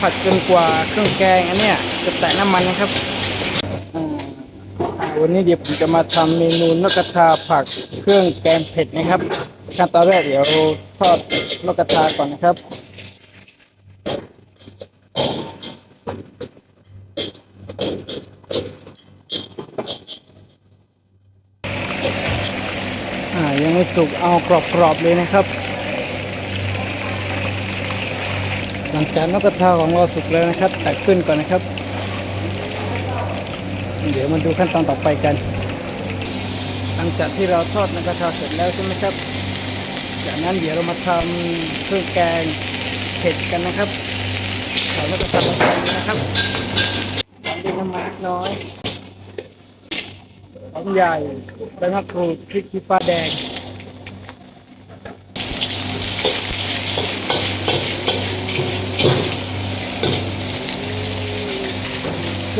ผัดจนกว่าเครื่องแกงอันเนี้ยจะแตะน้ำมันนะครับวันนี้เดี๋ยวผมจะมาทำเมนูนกกระทาผักเครื่องแกงเผ็ดนะครับขั้นตอนแรกเดี๋ยวทอดนกกระทาก่อนนะครับอ่ายังไม่สุกเอากรอบๆเลยนะครับ หลังจากนกกระทาของเราสุกแล้วนะครับ ตักขึ้นก่อนนะครับ เดี๋ยวมาดูขั้นตอนต่อไปกัน หลังจากที่เราทอดนกกระทาเสร็จแล้วใช่ไหมครับ จากนั้นเดี๋ยวเรามาทำเครื่องแกงเผ็ดกันนะครับใส่นกกระทาลงไปนะครับตามด้วยน้ำมันน้อยหอมใหญ่ใบมะกรูดพริกขี้ฟ้าแดง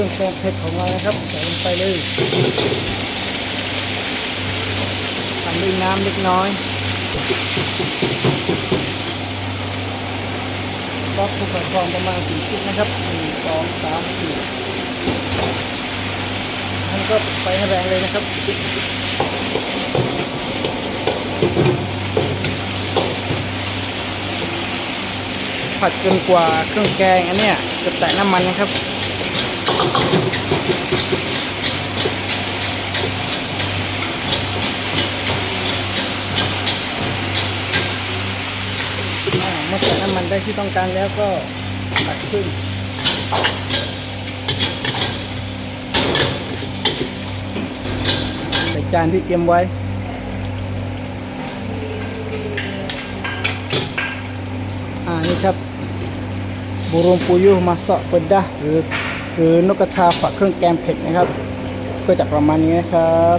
รื่องแกงเผ็ดของเรานะครับใส่ลงไปเลยทำด้วยน้ำเล็กน้อยก็คลุกกับฟองประมาณสี่ชิ้นนะครับหนึ่งสองสามสี่ท่านก็ไฟให้แรงเลยนะครับผัดจนกว่าเครื่องแกงอันเนี้ยจะแตะน้ำมันนะครับ เมื่อใส่น้ำมันได้ที่ต้องการแล้วก็ตักขึ้นใส่จานที่เตรียมไว้อ่านี่ครับ burung puyuh masak pedah คือนกกระทาผัดเครื่องแกงเผ็ดนะครับ ก็จะประมาณนี้นะครับ